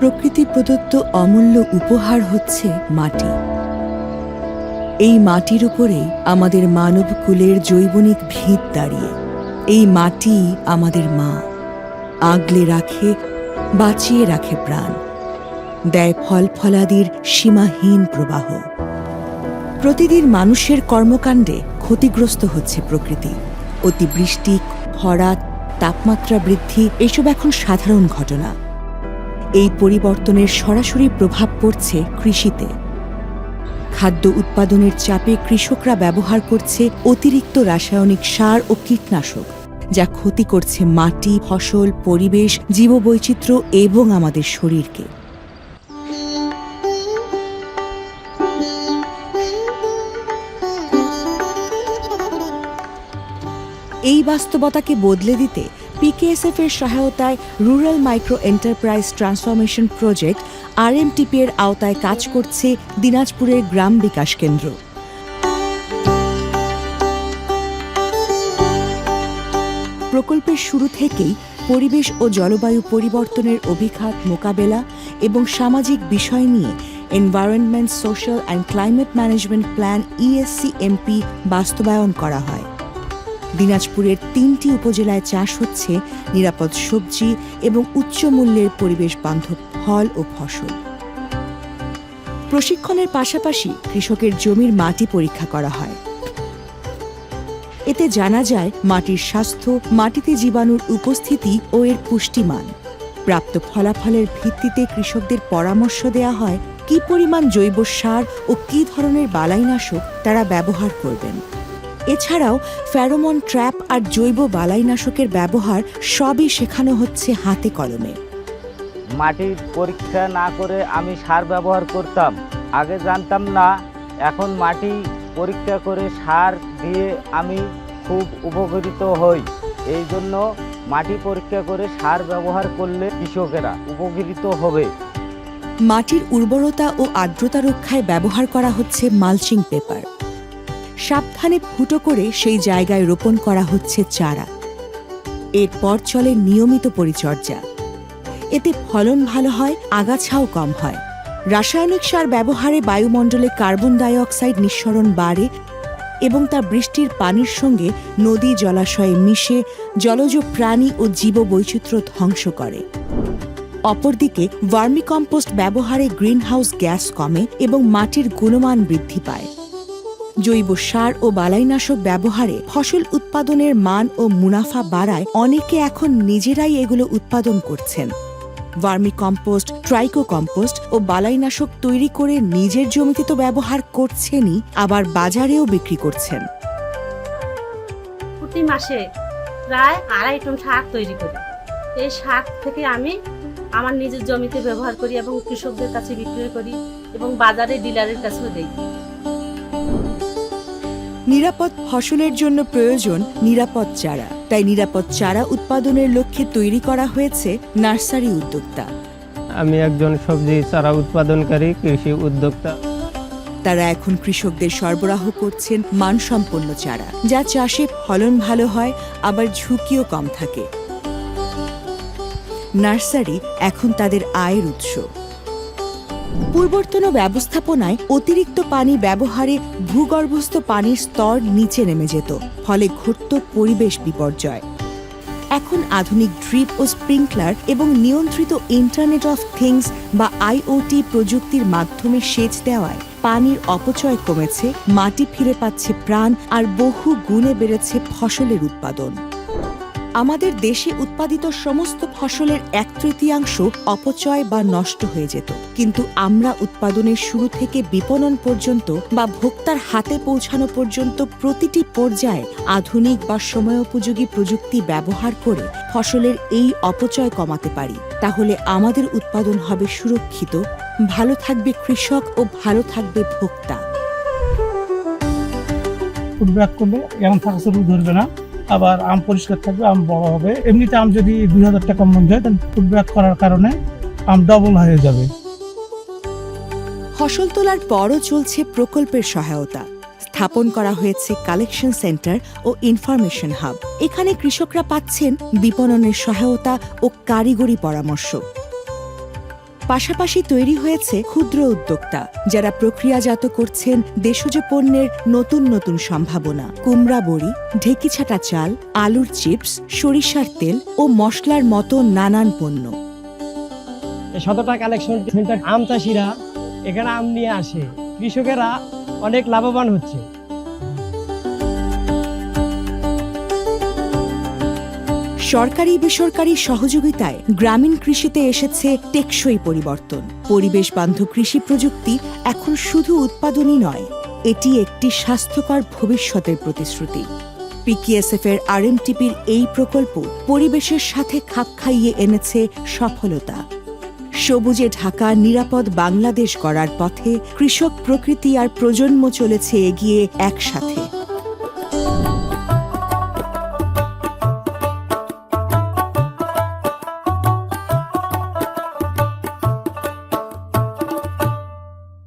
প্রদত্ত অমূল্য উপহার হচ্ছে মাটি। এই মাটির উপরে আমাদের মানব কুলের জৈবনিক ভিত দাঁড়িয়ে। এই মাটি আমাদের মা। আগলে রাখে, বাঁচিয়ে রাখে প্রাণ। দেয় ফল ফলাদির সীমাহীন প্রবাহ। প্রতিদিন মানুষের কর্মকাণ্ডে ক্ষতিগ্রস্ত হচ্ছে প্রকৃতি। অতিবৃষ্টি খরা তাপমাত্রা বৃদ্ধি, এসব এখন সাধারণ ঘটনা। এই পরিবর্তনের সরাসরি প্রভাব পড়ছে কৃষিতে। খাদ্য উৎপাদনের চাপে কৃষকরা ব্যবহার করছে অতিরিক্ত রাসায়নিক সার ও কীটনাশক, যা ক্ষতি করছে মাটি, ফসল, পরিবেশ, জীববৈচিত্র্য এবং আমাদের শরীরকে। এই বাস্তবতাকে বদলে দিতে পিকেএসএফ এর সহায়তায় rural micro enterprise transformation project RMTP এর আওতায় কাজ করছে দিনাজপুরের গ্রাম বিকাশ কেন্দ্র। প্রকল্পের শুরু থেকেই পরিবেশ ও জলবায়ু পরিবর্তনের অভিঘাত মোকাবেলা এবং সামাজিক বিষয় নিয়ে environment social and climate management plan ESCMP বাস্তবায়ন করা হয়। দিনাজপুরের তিনটি উপজেলায় চাষ হচ্ছে নিরাপদ সবজি এবং উচ্চ মূল্যের পরিবেশ বান্ধব ফল ও ফসল। প্রশিক্ষণের পাশাপাশি কৃষকের জমির মাটি পরীক্ষা করা হয়। এতে জানা যায়, মাটির স্বাস্থ্য, মাটিতে জীবাণুর উপস্থিতি ও এর পুষ্টিমান। প্রাপ্ত ফলাফলের ভিত্তিতে কৃষকদের পরামর্শ দেওয়া হয়, কি পরিমাণ জৈব সার ও কি ধরনের বালাইনাশক তারা ব্যবহার করবেন। এছাড়াও ফ্যারোমন ট্র্যাপ আর জৈব বালাইনাশকের ব্যবহার সবই শেখানো হচ্ছে হাতে কলমে। মাটির পরীক্ষা না করে আমি সার ব্যবহার করতাম। আগে জানতাম না এখন মাটি পরীক্ষা করে সার দিয়ে আমি খুব উপকৃত হই। এই জন্য মাটি পরীক্ষা করে সার ব্যবহার করলে কৃষকেরা উপকৃত হবে। মাটির উর্বরতা ও আর্দ্রতা রক্ষায় ব্যবহার করা হচ্ছে মালচিং পেপার। সাবধানে ফুটো করে সেই জায়গায় রোপণ করা হচ্ছে চারা। এরপর চলে নিয়মিত পরিচর্যা। এতে ফলন ভালো হয়, আগাছাও কম হয়। রাসায়নিক সার ব্যবহারে বায়ুমণ্ডলে কার্বন ডাই অক্সাইড নিঃসরণ বাড়ে এবং তা বৃষ্টির পানির সঙ্গে নদী জলাশয়ে মিশে জলজ প্রাণী ও জীববৈচিত্র্য ধ্বংস করে। অপরদিকে, ভার্মিকম্পোস্ট ব্যবহারে গ্রিনহাউস গ্যাস কমে এবং মাটির গুণমান বৃদ্ধি পায়। জৈব সার ও বালাইনাশক ব্যবহারে ফসল উৎপাদনের মান ও মুনাফা বাড়ায় অনেকে এখন নিজেরাই এগুলো উৎপাদন করছেন। ভার্মি কম্পোস্ট ট্রাইকো কম্পোস্ট ও বালাইনাশক তৈরি করে নিজের জমিতে তো ব্যবহার করছেনই, আবার বাজারেও বিক্রি করছেন। প্রতি মাসে প্রায় আড়াই টন শাক তৈরি করি। এই শাক থেকে আমি আমার নিজের জমিতে ব্যবহার করি এবং কৃষকদের কাছে বিক্রি করি এবং বাজারে ডিলারের কাছেও দিই। নিরাপদ ফসলের জন্য প্রয়োজন নিরাপদ চারা। তাই নিরাপদ চারা উৎপাদনের লক্ষ্যে তৈরি করা হয়েছে নার্সারি উদ্যোক্তা। আমি একজন সবজি চারা উৎপাদনকারী কৃষি উদ্যোক্তা। তারা এখন কৃষকদের সরবরাহ করছেন মানসম্পন্ন চারা যা চাষে ফলন ভালো হয় আবার ঝুঁকিও কম থাকে। নার্সারি এখন তাদের আয়ের উৎস। পূর্বর্তন ব্যবস্থাপনায় অতিরিক্ত পানি ব্যবহারে ভূগর্ভস্থ পানির স্তর নিচে নেমে যেত, ফলে ঘটত পরিবেশ বিপর্যয়। এখন আধুনিক ড্রিপ ও স্প্রিংকলার এবং নিয়ন্ত্রিত ইন্টারনেট অফ থিংস বা আইওটি প্রযুক্তির মাধ্যমে সেচ দেওয়ায় পানির অপচয় কমেছে, মাটি ফিরে পাচ্ছে প্রাণ আর বহু গুণে বেড়েছে ফসলের উৎপাদন। আমাদের দেশে উৎপাদিত সমস্ত ফসলের এক তৃতীয়াংশ অপচয় বা নষ্ট হয়ে যেত। কিন্তু আমরা উৎপাদনের শুরু থেকে বিপণন পর্যন্ত বা ভোক্তার হাতে পৌঁছানো পর্যন্ত প্রতিটি পর্যায়ে আধুনিক বা সময়োপযোগী প্রযুক্তি ব্যবহার করে ফসলের এই অপচয় কমাতে পারি। তাহলে আমাদের উৎপাদন হবে সুরক্ষিত, ভালো থাকবে কৃষক ও ভালো থাকবে ভোক্তা। করলে এমন থাকা শুরু ধরবে না। আবার আম পরিষ্কার থাকবে, আম বড় হবে। এমনিতে আম যদি দুই হাজার টাকা মন যায় তাহলে ফুড ব্যাক করার কারণে আম ডবল হয়ে যাবে। ফসল তোলার পরও চলছে প্রকল্পের সহায়তা। স্থাপন করা হয়েছে কালেকশন সেন্টার ও ইনফরমেশন হাব এখানে কৃষকরা পাচ্ছেন বিপণনের সহায়তা ও কারিগরি পরামর্শ। পাশাপাশি তৈরি হয়েছে ক্ষুদ্র উদ্যোক্তা, যারা প্রক্রিয়াজাত করছেন দেশজ পণ্যের নতুন নতুন সম্ভাবনা। কুমড়া বড়ি, ঢেকিছাটা চাল, আলুর চিপস, সরিষার তেল ও মশলার মতো নানান পণ্য। শতটা কালেকশন আম চাষিরা এখানে আম নিয়ে আসে। কৃষকেরা অনেক লাভবান হচ্ছে। সরকারি বেসরকারি সহযোগিতায় গ্রামীণ কৃষিতে এসেছে টেকসই পরিবর্তন। পরিবেশ বান্ধব কৃষি প্রযুক্তি এখন শুধু উৎপাদনই নয়, এটি একটি স্বাস্থ্যকর ভবিষ্যতের প্রতিশ্রুতি। পিকিএসএফ এর আরএমটিপির এই প্রকল্প পরিবেশের সাথে খাপ খাইয়ে এনেছে সফলতা। সবুজে ঢাকা, নিরাপদ বাংলাদেশ গড়ার পথে কৃষক প্রকৃতি আর প্রজন্ম চলেছে এগিয়ে একসাথে।